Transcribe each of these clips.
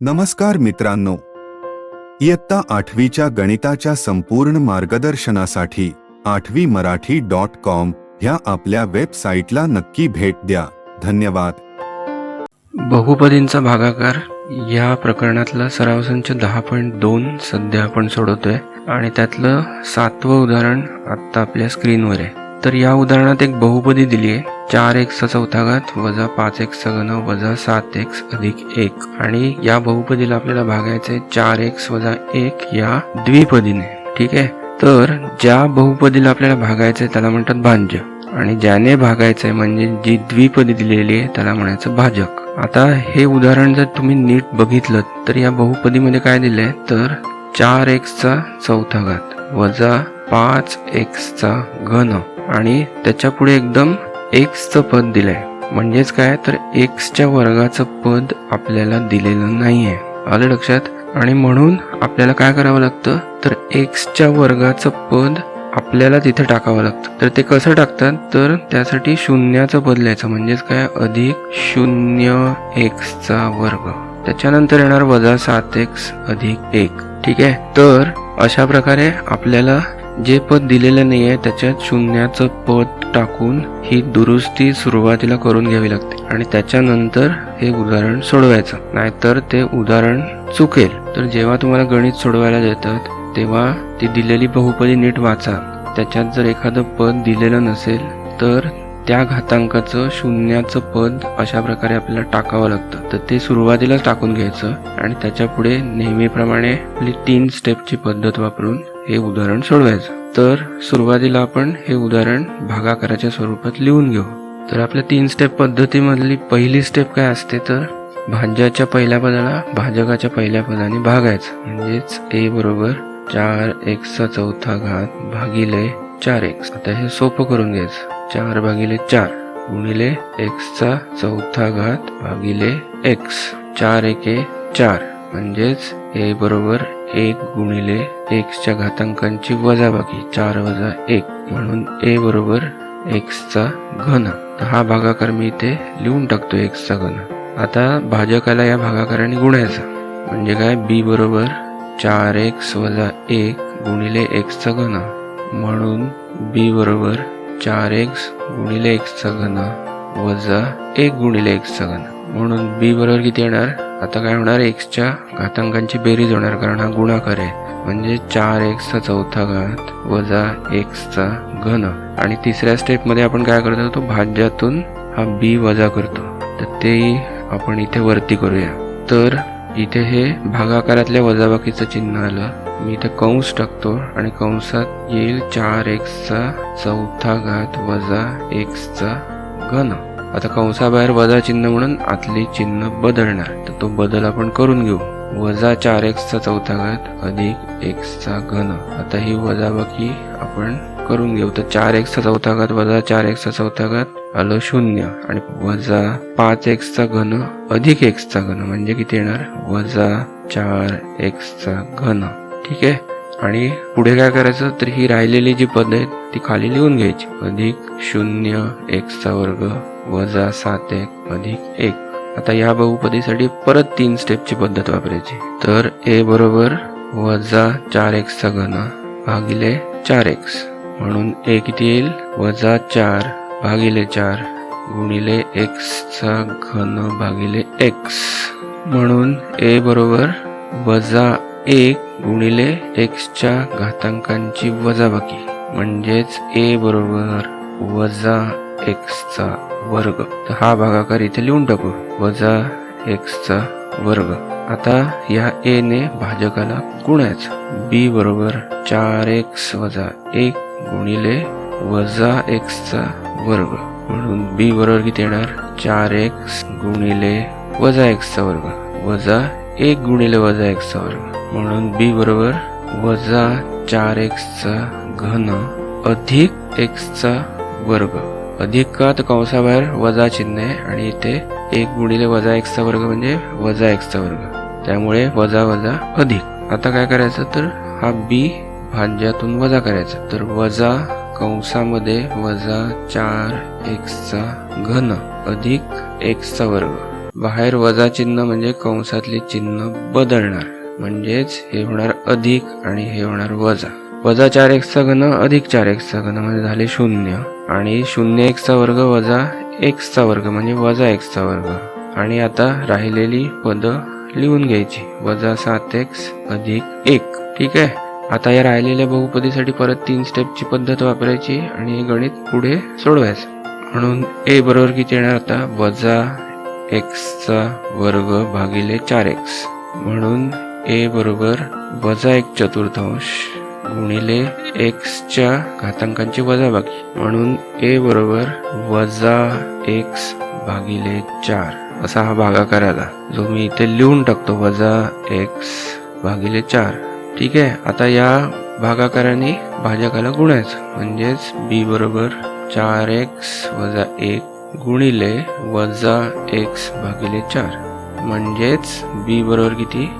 नमस्कार मित्रांनो. इयत्ता आठवीच्या गणिताच्या संपूर्ण मार्गदर्शनासाठी आठवी मराठी डॉट कॉम ह्या आपल्या वेबसाईटला नक्की भेट द्या. धन्यवाद. बहुपदींचा भागाकार या प्रकरणातला सराव संच दहा पॉईंट दोन सध्या आपण सोडवतोय आणि त्यातलं सातवं उदाहरण आत्ता आपल्या स्क्रीनवर आहे. तर या उदाहरणात एक बहुपदी दिली आहे. चार एक्सचा चौथा घात वजा पाच एक्सचा घन वजा सात एक्स अधिक एक. आणि या बहुपदीला आपल्याला भागायचं आहे. चार एक्स वजा एक या द्विपदीने. ठीक आहे? तर ज्या बहुपदीला आपल्याला भागायचं आहे त्याला म्हणतात भाज्य. आणि ज्याने भागायचंय म्हणजे जी द्विपदी दिलेली आहे त्याला म्हणायचं भाजक. आता हे उदाहरण जर तुम्ही नीट बघितलं तर या बहुपदीमध्ये काय दिलंय? तर चार एक्सचा चौथा घात वजा पाच एक्सचा घन आणि त्याच्यापुढे एकदम एक्सचं पद दिलंय. म्हणजेच काय? तर एक्सच्या वर्गाचं पद आपल्याला दिलेलं नाही आहे आलं लक्षात? आणि म्हणून आपल्याला काय करावं लागतं? तर एक्सच्या वर्गाचं पद आपल्याला तिथे टाकावं लागतं. तर ते कसं टाकतात? तर त्यासाठी शून्याचं पद लिहायचं. म्हणजेच काय? अधिक शून्य एक्सचा वर्ग. त्याच्यानंतर येणार वजा सात एक्स अधिक एक. ठीक आहे? तर अशा प्रकारे आपल्याला जे पद दिलेलं नाही आहे त्याच्यात शून्याचं पद टाकून ही दुरुस्ती सुरुवातीला करून घ्यावी लागते. आणि त्याच्यानंतर हे उदाहरण सोडवायचं. नाहीतर ते उदाहरण चुकेल. तर जेव्हा तुम्हाला गणित सोडवायला देतात तेव्हा ती दिलेली बहुपदी नीट वाचा. त्याच्यात जर एखादं पद दिलेलं नसेल तर त्या घातांकाचं शून्याचं पद अशा प्रकारे आपल्याला टाकावं लागतं. तर ते सुरुवातीलाच टाकून घ्यायचं आणि त्याच्या पुढे नेहमीप्रमाणे आपली तीन स्टेपची पद्धत वापरून हे उदाहरण सोडवायचं. तर सुरुवातीला आपण हे उदाहरण भागाकाराच्या स्वरूपात लिहून घेऊ. तर आपल्या तीन स्टेप पद्धतीमधली पहिली स्टेप काय असते तर भाज्याच्या पहिल्या पदाला भाजकाच्या पहिल्या पदाने भागायचं. म्हणजेच ए बरोबर चार एक्सचा चौथा घात भागिले चार एक्स आता हे सोपं करून घ्यायचं. चार भागिले चार गुणिले एक्सचा चौथा घात भागिले एक्स चार एके चार. म्हणजेच ए बरोबर एक गुणिले एक्सच्या घातांकांची वजाबाकी चार वजा एक म्हणून ए बरोबर एक्सचा घन. हा भागाकार मी इथे लिहून टाकतो एक्सचा घन. आता भाजकाला या भागाकाराने गुणायचा. म्हणजे काय? बी बरोबर चार एक्स वजा एक गुणिले एक्सचा घन. म्हणून बी बरोबर चार एक्स गुणिले एक्सचा घन वजा एक गुणिले एक्सचा घन. म्हणून बी बरोबर किती येणार? आता काय होणार? एक्सच्या घातांकांची बेरीज होणार कारण हा गुणाकार आहे. म्हणजे चार एक्सचा चौथा घात वजा एक्सचा घन. आणि तिसऱ्या स्टेपमध्ये आपण काय करतो तो भाज्यातून हा बी वजा करतो. तर तेही आपण इथे वरती करूया. तर इथे हे भागाकारातल्या वजाबाकीचं चिन्ह आलं. मी इथे कंस टाकतो आणि कंसात येईल चार एक्सचा चौथा घात वजा एक्सचा घन. आता कंसाबाहेर वजा चिन्ह म्हणून आतली चिन्ह बदलणार. तर तो बदल आपण करून घेऊ. वजा चार एक्सचा चौथा घात अधिक एक्सचा घन. आता ही वजाबाकी आपण करून घेऊ. तर चार एक्सचा चौथा घात वजा चार एक्सचा चौथा घात आलं शून्य. आणि वजा पाच एक्सचा घन अधिक एक्सचा घन. म्हणजे किती येणार? वजा चार एक्सचा घन. ठीक आहे? आणि पुढे काय करायचं? तर ही राहिलेली जी पद आहेत ती खाली लिहून घ्यायची. अधिक शून्य एक्सचा वर्ग वजा सात एक अधिक एक. आता या बहुपदीसाठी परत तीन स्टेपची पद्धत वापरायची. तर ए बरोबर वजा चार एक्सचा घन भागिले चार एक्स म्हणून ए किती येईल? वजा चार भागिले चार गुणिले एक्सचा घन भागिले एक्स म्हणून ए बरोबर वजा एक गुणिले एक्सच्या घातांकांची वजाबाकी. म्हणजेच ए बरोबर वजा एक्सचा वर्ग. तर हा भागाकार इथे लिहून टाकू. वजा एक्सचा वर्ग. आता या ए ने भाजकाला गुणायचं. बी बरोबर चार एक्स वजा एक गुणिले वजा एक्सचा वर्ग. म्हणून बी बरोबर किती येणार? चार एक्स गुणिले वजा एक्सचा वर्ग. वजा एक गुणिले वजा एक्सचा वर्ग. म्हणून बी बरोबर वजा चार एक्सचा घन अधिक एक्सचा वर्ग. अधिक का तर कंसाबाहेर वजा चिन्ह आहे आणि इथे एक गुणिले वजा एक्सचा वर्ग म्हणजे वजा एक्सचा वर्ग. त्यामुळे वजा वजा अधिक. आता काय करायचं तर हा बी भाज्यातून वजा करायचा. तर वजा कंसामध्ये वजा चार एक्सचा घन अधिक एक्सचा वर्ग. बाहेर वजा चिन्ह म्हणजे कंसातले चिन्ह बदलणार. म्हणजेच हे होणार अधिक आणि हे होणार वजा. वजा चार एक्सचा घन अधिक चार एक्सचा घन म्हणजे झाले शून्य. आणि शून्य एक्सचा वर्ग वजा एक्सचा वर्ग म्हणजे वजा एक्सचा वर्ग. आणि आता राहिलेली पदं लिहून घ्यायची. वजा सात एक्स अधिक एक. ठीक आहे? आता या राहिलेल्या बहुपदीसाठी परत तीन स्टेपची पद्धत वापरायची आणि हे गणित पुढे सोडवायचं. म्हणून ए बरोबर किती येणार आता? वजा एक्सचा वर्ग भागिले चार एक्स. म्हणून ए बरोबर वजा एक चतुर्थांश गुणिले एक्सच्या घातांकांची वजाबाकी म्हणून ए बरोबर वजा एक्स भागिले चार. असा हा भागाकार आला. जो मी इथे लिहून टाकतो वजा एक्स भागिले चार. ठीक आहे? आता या भागाकाराने भाजकाला गुणायचं. म्हणजेच बी बरोबर चार एक्स वजा एक गुणिले वजा एक्स भागिले चार. म्हणजेच बी बरोबर किती?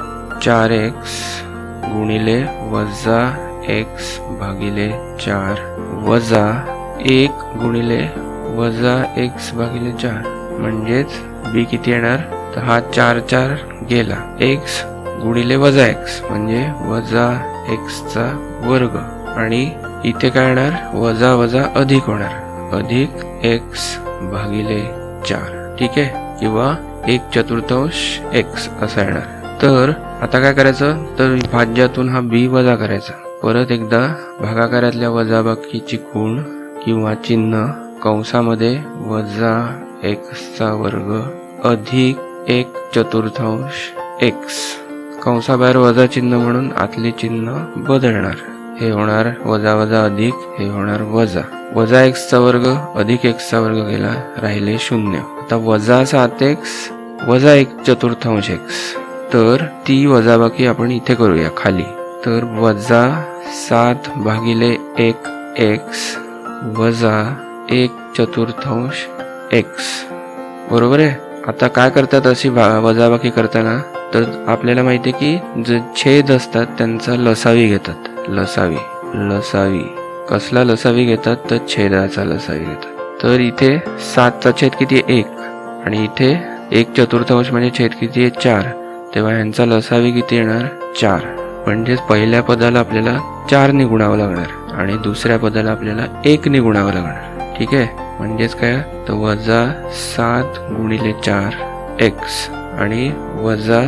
चार एक्स गुणिले वजा एक्स भागिले चार वजा एक गुणिले वजा एक्स भागिले चार. म्हणजेच बी किती येणार? तर हा चार चार गेला. एक्स गुणिले वजा एक्स म्हणजे वजा एक्सचा वर्ग. आणि इथे काय येणार? वजा वजा अधिक होणार. अधिक एक्स भागिले चार. ठीक आहे? किंवा एक चतुर्थांश एक्स असा येणार. तर आता काय करायचं? तर भाज्यातून हा बी वजा करायचा. परत एकदा भागाकारातल्या वजाबाकीची खूण किंवा चिन्ह कंसामध्ये वजा एक्सचा वर्ग अधिक एक चतुर्थांश एक्स कंसाबाहेर वजा चिन्ह म्हणून आतले चिन्ह बदलणार. हे होणार वजा वजा अधिक हे होणार वजा. वजा एक्सचा वर्ग अधिक एक्सचा वर्ग गेला राहिले शून्य. आता वजा सात एक्स वजा एक चतुर्थांश एक्स तर ती वजाबाकी आपण इथे करूया खाली. तर वजा सात भागिले एक एक्स वजा एक चतुर्थांश एक्स. बरोबर आहे? आता काय करतात अशी भा- वजाबाकी करताना तर आपल्याला माहिती आहे की जे छेद असतात त्यांचा लसावी घेतात. लसावी. लसावी. कसला लसावी घेतात? तर छेदाचा लसावी घेतात. तर इथे सातचा छेद किती? आहे? एक. आणि इथे एक चतुर्थांश म्हणजे छेद किती? आहे चार. तेव्हा यांचा लसावी किती येणार? चार. म्हणजेच पहिल्या पदाला आपल्याला चार निगुणावं लागणार आणि दुसऱ्या पदाला आपल्याला एक निगुणावं लागणार. ठीक आहे? म्हणजेच काय? तर वजा सात गुणिले चार एक्स आणि वजा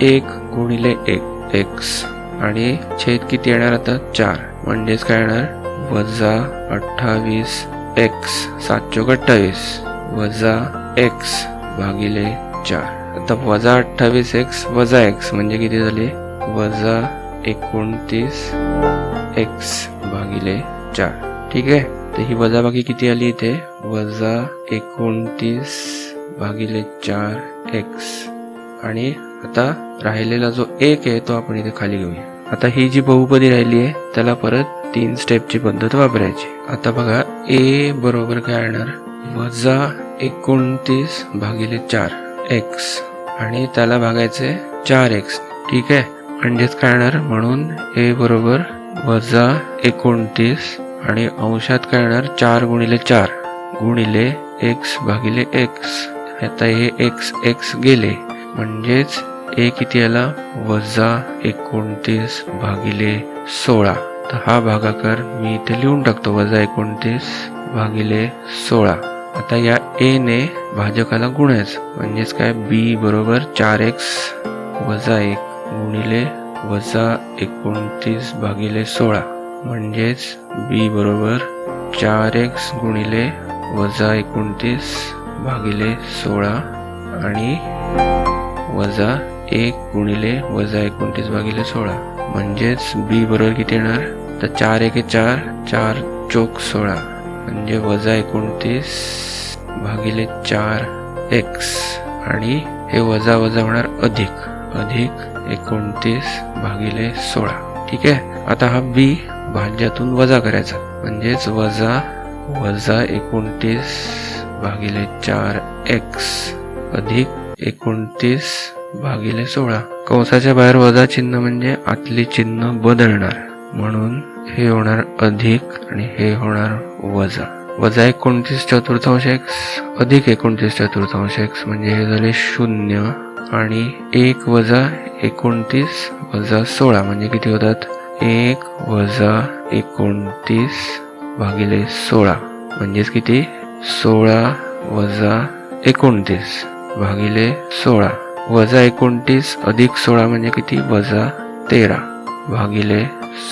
एक गुणिले एक एक्स आणि छेद किती येणार आता? चार. म्हणजेच काय येणार? वजा अठ्ठावीस एक्स सात चौक अठ्ठावीस. वजा एक्स भागिले चार. आता वजा अठ्ठावीस एक्स वजा एक्स म्हणजे किती झाले? वजा एकोणतीस एक्स भागिले चार. ठीक आहे? तर ही वजाबाकी किती आली इथे? वजा एकोणतीस भागिले चार एक्स आणि आता राहिलेला जो एक आहे तो आपण इथे खाली घेऊया. आता ही जी बहुपदी राहिली आहे त्याला परत तीन स्टेपची पद्धत वापरायची. आता बघा ए बरोबर काय येणार वजा एकोणतीस भागिले चार एक्स आणि त्याला भागायचे चार एक्स ठीक आहे? म्हणजेच काय येणार म्हणून ए बरोबर वजा एकोणतीस आणि अंशात काय येणार चार गुणिले चार गुणिले एक्स भागिले एक्स आता हे एक्स एक्स गेले. म्हणजेच ए किती आला? वजा एकोणतीस भागिले सोळा. तर हा भागाकार मी इथे लिहून टाकतो. वजा एकोणतीस भागिले सोळा. आता या ए ने भाजकाला गुणायचं म्हणजेच काय? बी बरोबर चार एक्स वजा एक. गुणिले वजा एकोणतीस भागिले सोळा. म्हणजेच बी बरोबर चार एक्स गुणिले वजा एकोणतीस भागिले सोळा आणि वजा एक गुणिले वजा एकोणतीस भागिले सोळा. म्हणजेच बी बरोबर किती येणार? तर चार एक चार चार चोक सोळा. म्हणजे वजा एकोणतीस भागिले चार एक्स आणि हे वजा वजा होणार अधिक. अधिक एकोणतीस भागिले सोळा. ठीक आहे? आता हा बी भाज्यातून वजा करायचा. म्हणजेच वजा वजा एकोणतीस भागिले चार एक्स अधिक एकोणतीस भागिले सोळा. कंसाच्या बाहेर वजा चिन्ह म्हणजे आतली चिन्ह बदलणार. म्हणून हे होणार अधिक आणि हे होणार वजा. वजा एकोणतीस चतुर्थांश एक्स अधिक एकोणतीस चतुर्थांश एक्स म्हणजे हे झाले शून्य. आणि एक वजा एकोणतीस वजा सोळा म्हणजे किती होतात? एक वजा एकोणतीस भागिले सोळा म्हणजेच किती? सोळा वजा एकोणतीस भागिले सोळा. वजा एकोणतीस अधिक सोळा म्हणजे किती? वजा तेरा भागिले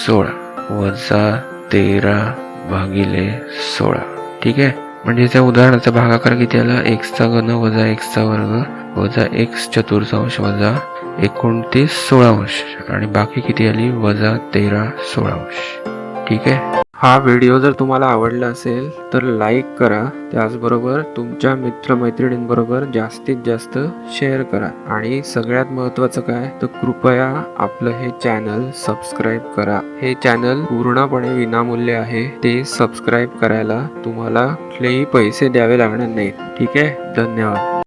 सोळा. वजा तेरा भागिले सोळा. ठीक आहे? म्हणजे त्या उदाहरणाचा भागाकार किती आला? एक्सचा घन वजा एक्सचा वर्ग वजा एक्स चतुर्थांश वजा एकोणतीस सोळांश. आणि बाकी किती आली? वजा तेरा सोळांश. ठीक आहे? हा व्हिडिओ जर तुम्हाला आवडला असेल तर लाईक करा. त्याचबरोबर तुमच्या मित्रमैत्रिणींबरोबर जास्तीत जास्त शेअर करा. आणि सगळ्यात महत्त्वाचं काय? तर कृपया आपलं हे चॅनल सबस्क्राईब करा. हे चॅनल पूर्णपणे विनामूल्य आहे. ते सबस्क्राईब करायला तुम्हाला कुठलेही पैसे द्यावे लागणार नाहीत. ठीक आहे? धन्यवाद.